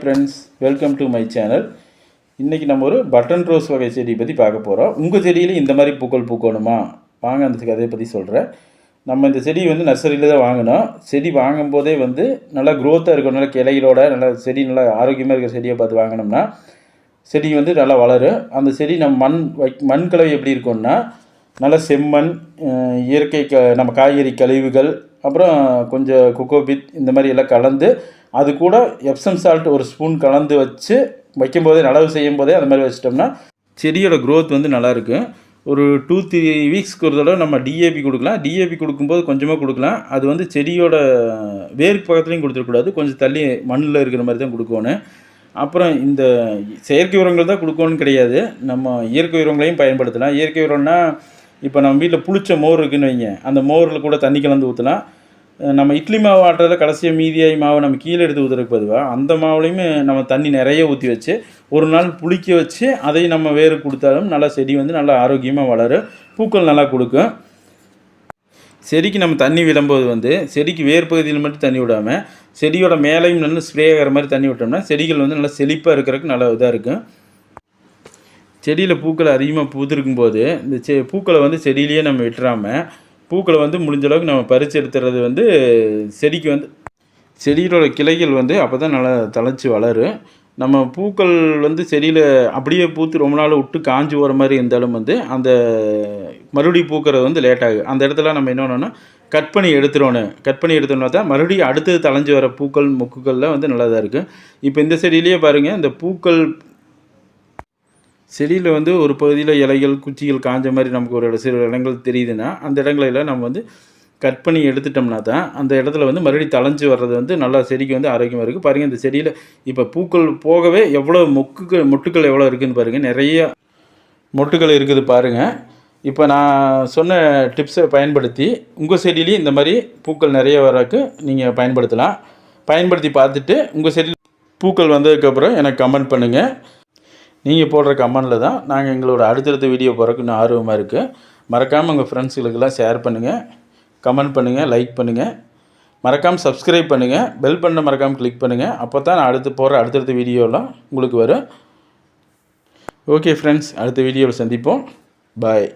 Friends welcome to my channel இன்றைக்கி நம்ம ஒரு பட்டன் ரோஸ் வகை செடி பற்றி பார்க்க போகிறோம் உங்கள் செடியில் இந்த மாதிரி பூக்கள் பூக்கணுமா? வாங்க அந்த கதையை பற்றி சொல்கிறேன் நம்ம இந்த செடி வந்து நர்சரியில் தான் வாங்கினோம் செடி வாங்கும்போதே வந்து நல்லா க்ரோத்தாக இருக்கும் நல்லா கிளைகளோட நல்லா செடி நல்லா ஆரோக்கியமாக இருக்கிற செடியை பார்த்து வாங்கினோம்னா செடி வந்து நல்லா வளரும். அந்த செடி நம்ம மண் வை மண் கலவை எப்படி இருக்கும்னா நல்ல செம்மண் இயற்கை க நம்ம காய்கறி கழிவுகள் அப்புறம் கொஞ்சம் குக்கோபித் இந்த மாதிரி எல்லாம் கலந்து அது கூட எப்சம் சால்ட் ஒரு ஸ்பூன் கலந்து வச்சு வைக்கும்போதே நடவு செய்யும் போதே அந்த மாதிரி வச்சிட்டோம்னா செடியோட க்ரோத் வந்து நல்லாயிருக்கும் ஒரு டூ த்ரீ வீக்ஸ்க்கு ஒரு தடவை நம்ம டிஏபி கொடுக்கலாம். டிஏபி கொடுக்கும்போது கொஞ்சமாக கொடுக்கலாம். அது வந்து செடியோட வேருக்கு பக்கத்துலேயும் கொடுத்துடக்கூடாது. கொஞ்சம் தள்ளி மண்ணில் இருக்கிற மாதிரி தான் கொடுக்கணும். அப்புறம் இந்த செயற்கை உரங்கள் தான் கொடுக்கணும்னு கிடையாது. நம்ம இயற்கை உரங்களையும் பயன்படுத்தலாம். இயற்கை உரம்னா இப்போ நம்ம வீட்டில் புளிச்ச மோர் இருக்குன்னு வைங்க. அந்த மோரில் கூட தண்ணி கலந்து ஊற்றலாம் நம்ம இட்லி மாவு ஆட்டுறத கடைசியாக மீதியாகி மாவை நம்ம கீழே எடுத்து ஊற்றுறதுக்கு பதிவாக அந்த மாவுலையுமே நம்ம தண்ணி நிறைய ஊற்றி வச்சு ஒரு நாள் புளிக்க வச்சு அதை நம்ம வேறு கொடுத்தாலும் நல்லா செடி வந்து நல்லா ஆரோக்கியமாக வளரும். பூக்கள் நல்லா கொடுக்கும். செடிக்கு நம்ம தண்ணி விடும்போது வந்து செடிக்கு வேர் பகுதியில் மட்டும் தண்ணி விடாமல் செடியோட மேலையும் நல்லா ஸ்ப்ரே ஆகிற மாதிரி தண்ணி விட்டோம்னா செடிகள் வந்து நல்லா செழிப்பாக இருக்கிறதுக்கு நல்லா இதாக இருக்கும். செடியில் பூக்கள் அதிகமாக பூத்திருக்கும் போது இந்த செ பூக்களை வந்து செடியிலேயே நம்ம விட்டுறாமல் பூக்களை வந்து முடிஞ்ச அளவுக்கு நம்ம பறித்து எடுத்துறது வந்து செடிக்கு வந்து செடியோட கிளைகள் வந்து அப்போ தான் நல்லா தழைச்சி வளரும். நம்ம பூக்கள் வந்து செடியில் அப்படியே பூத்து ரொம்ப நாள் விட்டு காஞ்சி போகிற மாதிரி இருந்தாலும் வந்து அந்த மறுபடியும் பூக்கிறது வந்து லேட் ஆகும் அந்த இடத்துல நம்ம என்ன கட் பண்ணி எடுத்துடணும். கட் பண்ணி எடுத்தோம்னா தான் மறுபடியும் அடுத்தது தளைஞ்சு வர பூக்கள் மொக்குகளில் வந்து நல்லா தான் இருக்கும். இப்போ இந்த செடியிலேயே பாருங்கள் இந்த பூக்கள் செடியில் வந்து ஒரு பகுதியில் இலைகள் குச்சிகள் காஞ்ச மாதிரி நமக்கு ஒரு சில இடங்கள் தெரியுதுன்னா அந்த இடங்களெல்லாம் நம்ம வந்து கட் பண்ணி எடுத்துட்டோம்னா தான் அந்த இடத்துல வந்து மறுபடியும் தளைஞ்சு வர்றது வந்து நல்லா செடிக்கு வந்து ஆரோக்கியமாக இருக்குது பாருங்கள் இந்த செடியில் இப்போ பூக்கள் போகவே எவ்வளோ மொக்குகள் மொட்டுக்கள் எவ்வளோ இருக்குதுன்னு பாருங்கள் நிறைய மொட்டுக்கள் இருக்குது பாருங்கள் இப்போ நான் சொன்ன டிப்ஸை பயன்படுத்தி உங்கள் செடியிலையும் இந்த மாதிரி பூக்கள் நிறைய வரக்கு நீங்கள் பயன்படுத்தலாம். பயன்படுத்தி பார்த்துட்டு உங்கள் செடியில் பூக்கள் வந்ததுக்கப்புறம் எனக்கு கமெண்ட் பண்ணுங்கள் நீங்கள் போடுற கமெண்டில் தான் நாங்கள் எங்களோட அடுத்தடுத்த வீடியோ போகிறக்கு இன்னும் ஆர்வமாக இருக்குது மறக்காமல் உங்கள் ஃப்ரெண்ட்ஸுகளுக்கெல்லாம் ஷேர் பண்ணுங்கள் கமெண்ட் பண்ணுங்கள் லைக் பண்ணுங்கள் மறக்காமல் சப்ஸ்கிரைப் பண்ணுங்கள் பெல் பண்ண மறக்காமல் கிளிக் பண்ணுங்கள் அப்போ தான் நான் அடுத்து போகிற அடுத்தடுத்த வீடியோலாம் உங்களுக்கு வரும். ஓகே ஃப்ரெண்ட்ஸ் அடுத்த வீடியோவில் சந்திப்போம். பாய்